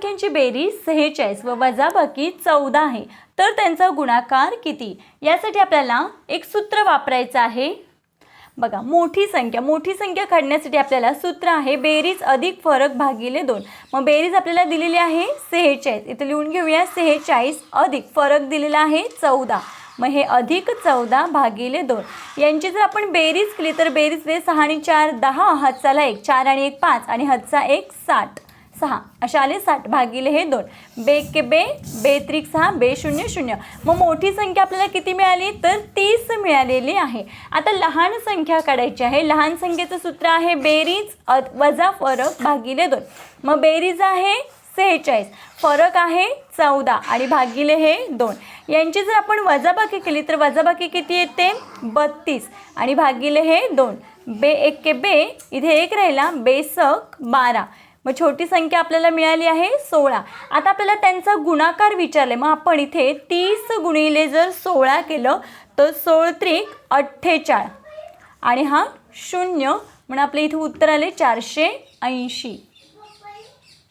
संख्यांची बेरीज सेहेचाळीस व वजाबाकी चौदा आहे. तर त्यांचा गुणाकार किती? यासाठी आपल्याला एक सूत्र वापरायचं आहे. बघा मोठी संख्या. मोठी संख्या काढण्यासाठी आपल्याला सूत्र आहे बेरीज अधिक फरक भागिले दोन. मग बेरीज आपल्याला दिलेली आहे सेहेचाळीस. इथं लिहून घेऊया सेहेचाळीस अधिक फरक दिलेला आहे चौदा. मग हे अधिक चौदा भागिले दोन. यांची जर आपण बेरीज केली तर बेरीज सहा आणि चार दहा हातचाला एक चार आणि एक पाच आणि हातचा एक साठ. सहा. असे आले साठ भागिले हे दोन. बे के बे बे त्रिक सहा बे शून्य शून्य. मग मोठी संख्या आपल्याला किती मिळाली? तर तीस मिळालेली आहे. आता लहान संख्या काढायची आहे. लहान संख्येचं सूत्र आहे बेरीज वजा फरक भागिले दोन. मग बेरीज आहे सेहेचाळीस. फरक आहे चौदा आणि भागिले हे दोन. यांची जर आपण वजाबाकी केली तर वजाबाकी किती येते? बत्तीस. आणि भागिले हे दोन. बे एक के बे इथे एक राहिला. बेसक बारा. मग छोटी संख्या आपल्याला मिळाली आहे सोळा. आता आपल्याला त्यांचा गुणाकार विचारले. मग आपण इथे तीस गुणिले जर सोळा केलं तर सोळ त्रिक अठ्ठेचाळ. आणि हा शून्य. म्हणून आपल्या इथे उत्तर आले चारशे ऐंशी.